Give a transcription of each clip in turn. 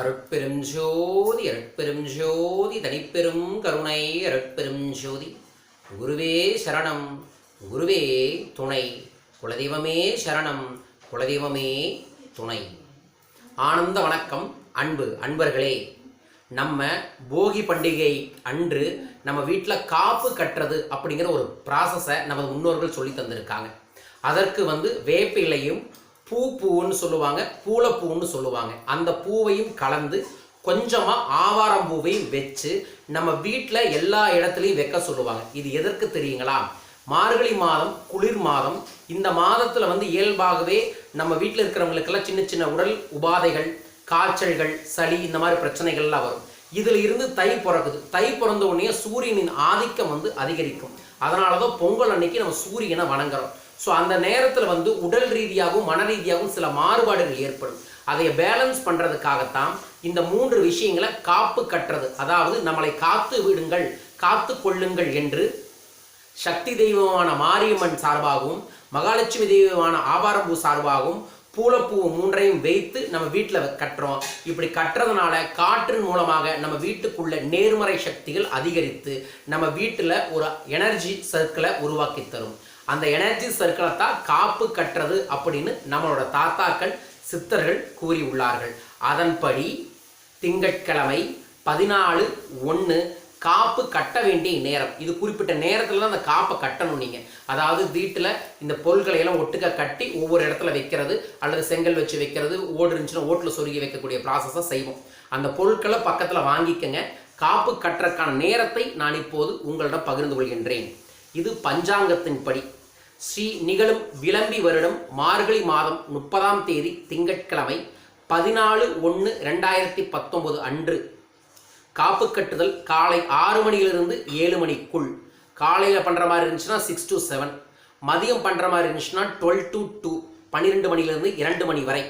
அருட்பெரும் ஜோதி அருட்பெரும் ஜோதி தனிப்பெரும் கருணை அருட்பெரும் ஜோதி. குருவே சரணம் குருவே துணை. குலதெய்வமே சரணம் குலதெய்வமே துணை. ஆனந்த வணக்கம் அன்பு அன்பர்களே. நம்ம போகி பண்டிகை அன்று நம்ம வீட்டில் காப்பு கட்டுறது அப்படிங்கிற ஒரு ப்ராசஸை நமது முன்னோர்கள் சொல்லி தந்திருக்காங்க. அதற்கு வந்து வேப்பிலையும் பூ பூன்னு சொல்லுவாங்க பூலப்பூன்னு சொல்லுவாங்க. அந்த பூவையும் கலந்து கொஞ்சமாக ஆவாரம் பூவையும் வச்சு நம்ம வீட்டில் எல்லா இடத்துலையும் வைக்க சொல்லுவாங்க. இது எதற்கு தெரியுங்களா? மார்கழி மாதம் குளிர் மாதம். இந்த மாதத்தில் வந்து இயல்பாகவே நம்ம வீட்டில் இருக்கிறவங்களுக்கெல்லாம் சின்ன சின்ன உடல் உபாதைகள் காய்ச்சல்கள் சளி இந்த மாதிரி பிரச்சனைகள்லாம் வரும். இதில் இருந்து தை பிறக்குது. தை பிறந்த உடனே சூரியனின் ஆதிக்கம் வந்து அதிகரிக்கும். அதனால தான் பொங்கல் அன்னைக்கு நம்ம சூரியனை வணங்குறோம். ஸோ அந்த நேரத்தில் வந்து உடல் ரீதியாகவும் மன ரீதியாகவும் சில மாறுபாடுகள் ஏற்படும். அதை பேலன்ஸ் பண்ணுறதுக்காகத்தான் இந்த மூன்று விஷயங்களை காப்பு கட்டுறது. அதாவது நம்மளை காத்து விடுங்கள் காத்து கொள்ளுங்கள் என்று சக்தி தெய்வமான மாரியம்மன் சார்பாகவும் மகாலட்சுமி தெய்வமான ஆபாரம்பூ சார்பாகவும் பூலப்பூ மூன்றையும் வைத்து நம்ம வீட்டில் கட்டுறோம். இப்படி கட்டுறதுனால காற்றின் மூலமாக நம்ம வீட்டுக்குள்ள நேர்மறை சக்திகள் அதிகரித்து நம்ம வீட்டில் ஒரு எனர்ஜி சர்க்கிளை உருவாக்கி தரும். அந்த எனர்ஜி சர்க்கிளை தான் காப்பு கட்டுறது அப்படின்னு நம்மளோட தாத்தாக்கள் சித்தர்கள் கூறியுள்ளார்கள். அதன்படி திங்கட்கிழமை பதினாலு ஒன்று காப்பு கட்ட வேண்டிய நேரம். இது குறிப்பிட்ட நேரத்தில் தான் அந்த காப்பை கட்டணும் நீங்கள் அதாவது வீட்டில் இந்த பொருட்களை எல்லாம் ஒட்டுக்க கட்டி ஒவ்வொரு இடத்துல வைக்கிறது அல்லது செங்கல் வச்சு வைக்கிறது ஓடு இருந்துச்சுன்னா ஓட்டில் சொருகி வைக்கக்கூடிய ப்ராசஸை செய்வோம். அந்த பொருட்களை பக்கத்தில் வாங்கிக்கங்க. காப்பு கட்டுறதுக்கான நேரத்தை நான் இப்போது உங்களிடம் பகிர்ந்து கொள்கின்றேன். இது பஞ்சாங்கத்தின் படி. ஸ்ரீ நிகழும் விளம்பி வருடம் மார்கழி மாதம் முப்பதாம் தேதி திங்கட்கிழமை பதினாலு ஒன்று ரெண்டாயிரத்தி பத்தொன்பது அன்று. காப்பு கட்டுதல் காலை ஆறு மணியிலிருந்து ஏழு மணிக்குள். காலையில் பண்ணுற மாதிரி இருந்துச்சுன்னா சிக்ஸ் டு செவன் மதியம் பண்ணுற மாதிரி இருந்துச்சுன்னா டுவெல் டு டூ பன்னிரெண்டு மணியிலிருந்து இரண்டு மணி வரை.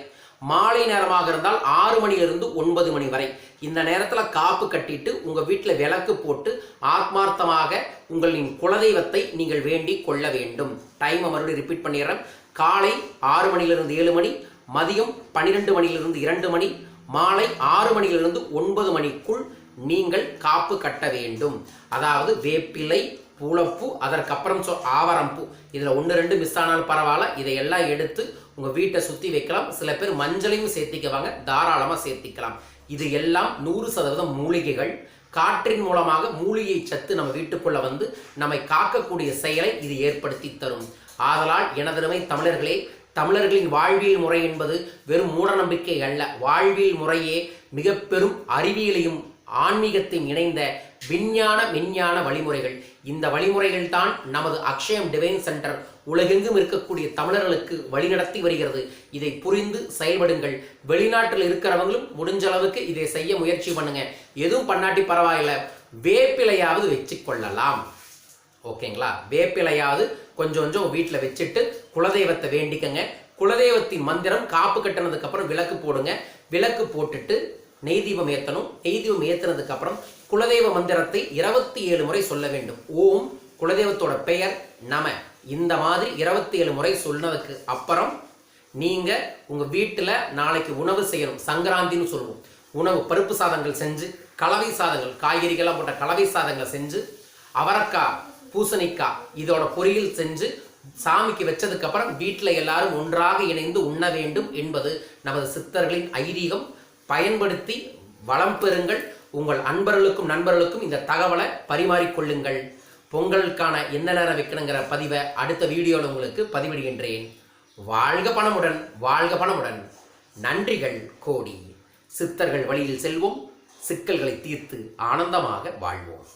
மாலை நேரமாக இருந்தால் ஆறு மணியிலிருந்து ஒன்பது மணி வரை. இந்த நேரத்தில் காப்பு கட்டிட்டு உங்கள் வீட்டில் விளக்கு போட்டு ஆத்மார்த்தமாக உங்களின் குலதெய்வத்தை நீங்கள் வேண்டி கொள்ள வேண்டும். டைமை மறுபடியும் ரிப்பீட் பண்ணிடுறேன். காலை ஆறு மணியிலிருந்து ஏழு மணி மதியம் பன்னிரெண்டு மணியிலிருந்து இரண்டு மணி மாலை ஆறு மணியிலிருந்து ஒன்பது மணிக்குள் நீங்கள் காப்பு கட்ட வேண்டும். அதாவது வேப்பிலை பூளப்பூ அதற்கப்புறம் சொ ஆவரம்பூ. இதில் ஒன்று ரெண்டு மிஸ் ஆனாலும் பரவாயில்ல. இதையெல்லாம் எடுத்து உங்கள் வீட்டை சுற்றி வைக்கலாம். சில பேர் மஞ்சளையும் சேர்த்திக்குவாங்க. தாராளமாக சேர்த்திக்கலாம். இது எல்லாம் நூறு சதவீதம் மூலிகைகள் காற்றின் மூலமாக மூலிகை சத்து நம்ம வீட்டுக்குள்ள வந்து நம்மை காக்கக்கூடிய செயலை இது ஏற்படுத்தி தரும். ஆதலால் எனதருமை தமிழர்களே தமிழர்களின் வாழ்வியல் முறை என்பது வெறும் மூடநம்பிக்கை அல்ல. வாழ்வியல் முறையே மிக பெரும் அறிவியலையும் ஆன்மீகத்தையும் இணைந்த விஞ்ஞான விஞ்ஞான வழிமுறைகள். இந்த வழிமுறைகள் தான் நமது அக்ஷயம் டிவைன் சென்டர் உலகெங்கும் இருக்கக்கூடிய தமிழர்களுக்கு வழிநடத்தி வருகிறது. இதை புரிந்து செயல்படுங்கள். வெளிநாட்டில் இருக்கிறவங்களும் முடிஞ்ச அளவுக்கு இதை செய்ய முயற்சி பண்ணுங்க. எதுவும் பண்ணாட்டி பரவாயில்ல. வேப்பிலையாவது வச்சு கொள்ளலாம். ஓகேங்களா? வேப்பிலையாவது கொஞ்சம் கொஞ்சம் வீட்டில் வச்சுட்டு குலதெய்வத்தை வேண்டிக்கங்க. குலதெய்வத்தின் மந்திரம் காப்பு கட்டினதுக்கப்புறம் விளக்கு போடுங்க. விளக்கு போட்டுட்டு நெய் தீபம் ஏற்றணும் நெய் தீபம் ஏற்றினதுக்கு அப்புறம் குலதெய்வ மந்திரத்தை இருபத்தி ஏழு முறை சொல்ல வேண்டும். ஓம் குலதெய்வத்தோட பெயர் நம. இந்த மாதிரி இருபத்தி ஏழு முறை சொன்னதுக்கு அப்புறம் நீங்க உங்க வீட்டில் நாளைக்கு உணவு செய்யணும். சங்கராந்தின்னு சொல்லுவோம். உணவு பருப்பு சாதங்கள் செஞ்சு கலவை சாதங்கள் காய்கறிகள்லாம் போட்ட கலவை சாதங்கள் செஞ்சு அவரக்காய் பூசணிக்காய் இதோட பொரியல் செஞ்சு சாமிக்கு வச்சதுக்கு அப்புறம் வீட்டில் எல்லாரும் ஒன்றாக இணைந்து உண்ண வேண்டும் என்பது நமது சித்தர்களின் ஐதீகம். பயன்படுத்தி வளம் பெறுங்கள். உங்கள் அன்பர்களுக்கும் நண்பர்களுக்கும் இந்த தகவலை பரிமாறிக்கொள்ளுங்கள் பொங்கலுக்கான என்ன நேரம் வைக்கணுங்கிற பதிவை அடுத்த வீடியோவில் உங்களுக்கு பதிவிடுகின்றேன். வாழ்க பணமுடன் வாழ்க பணமுடன். நன்றிகள் கோடி. சித்தர்கள் வழியில் செல்வோம். சிக்கல்களை தீர்த்து ஆனந்தமாக வாழ்வோம்.